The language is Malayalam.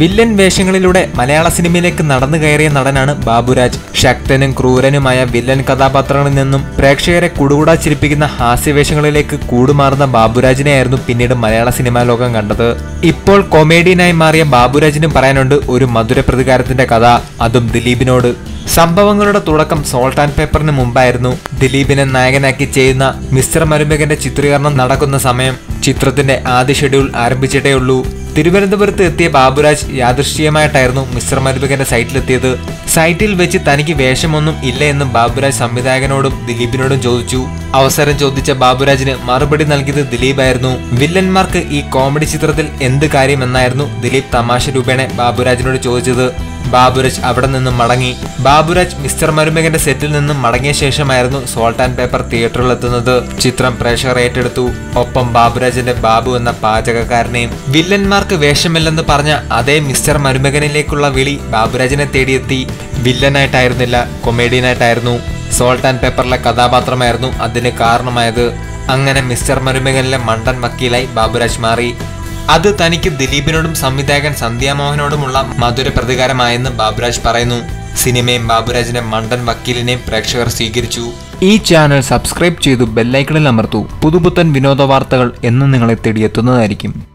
വില്ലൻ വേഷങ്ങളിലൂടെ മലയാള സിനിമയിലേക്ക് നടന്നു കയറിയ നടനാണ് ബാബുരാജ്. ശക്തനും ക്രൂരനുമായ വില്ലൻ കഥാപാത്രങ്ങളിൽ നിന്നും പ്രേക്ഷകരെ കുടുകൂടാ ചിരിപ്പിക്കുന്ന ഹാസ്യവേഷങ്ങളിലേക്ക് കൂടുമാറുന്ന ബാബുരാജിനെയായിരുന്നു പിന്നീട് മലയാള സിനിമാ ലോകം കണ്ടത്. ഇപ്പോൾ കൊമേഡിയനായി മാറിയ ബാബുരാജിനും പറയാനുണ്ട് ഒരു മധുര പ്രതികാരത്തിന്റെ കഥ അതും ദിലീപിനോട്. സംഭവങ്ങളുടെ തുടക്കം സോൾട്ട് ആൻഡ് പേപ്പറിന് മുമ്പായിരുന്നു. ദിലീപിനെ നായകനാക്കി ചെയ്യുന്ന മിസ്റ്റർ മരുമകന്റെ ചിത്രീകരണം നടക്കുന്ന സമയം ചിത്രത്തിന്റെ ആദ്യ ഷെഡ്യൂൾ ആരംഭിച്ചിട്ടേ ഉള്ളൂ തിരുവനന്തപുരത്ത് എത്തിയ ബാബുരാജ് യാദൃശ്ചികമായിട്ടായിരുന്നു മിസ്റ്റർ മരുമകന്റെ സൈറ്റിലെത്തിയത്. സൈറ്റിൽ വെച്ച് തനിക്ക് വേഷമൊന്നും ഇല്ല എന്നും ബാബുരാജ് സംവിധായകനോടും ദിലീപിനോടും ചോദിച്ചു. അവസരം ചോദിച്ച ബാബുരാജിന് മറുപടി നൽകിയത് ദിലീപ് ആയിരുന്നു വില്ലന്മാർക്ക് ഈ കോമഡി ചിത്രത്തിൽ എന്ത് കാര്യമെന്നായിരുന്നു ദിലീപ് തമാശ രൂപേണ ബാബുരാജിനോട് ചോദിച്ചത്. ബാബുരാജ് അവിടെ നിന്നും മടങ്ങി. ബാബുരാജ് മിസ്റ്റർ മരുമകന്റെ സെറ്റിൽ നിന്നും മടങ്ങിയ ശേഷമായിരുന്നു സോൾട്ട് ആൻഡ് പേപ്പർ തിയേറ്ററിലെത്തുന്നത് ചിത്രം പ്രേക്ഷകർ ഏറ്റെടുത്തു. ഒപ്പം ബാബുരാജിന്റെ ബാബു എന്ന പാചകക്കാരനെയും വില്ലന്മാർക്ക് വേഷമില്ലെന്ന് പറഞ്ഞ അതേ മിസ്റ്റർ മരുമകനിലേക്കുള്ള വിളി ബാബുരാജിനെ തേടിയെത്തി. വില്ലനായിട്ടായിരുന്നില്ല കൊമേഡിയനായിട്ടായിരുന്നു. സോൾട്ട് ആൻഡ് പേപ്പറിലെ കഥാപാത്രമായിരുന്നു അതിന് കാരണമായത്. അങ്ങനെ മിസ്റ്റർ മരുമകനിലെ മണ്ടൻ വക്കീലായി ബാബുരാജ് മാറി. അത് തനിക്ക് ദിലീപിനോടും സംവിധായകൻ സന്ധ്യാമോഹനോടുമുള്ള മധുര പ്രതികാരമായെന്ന് ബാബുരാജ് പറയുന്നു. സിനിമയും ബാബുരാജിന്റെ മണ്ടൻ വക്കീലിനെയും പ്രേക്ഷകർ സ്വീകരിച്ചു. ഈ ചാനൽ സബ്സ്ക്രൈബ് ചെയ്തു ബെല്ലൈക്കണിൽ അമർത്തു. പുതുപുത്തൻ വിനോദ വാർത്തകൾ എന്നും നിങ്ങളെ തേടിയെത്തുന്നതായിരിക്കും.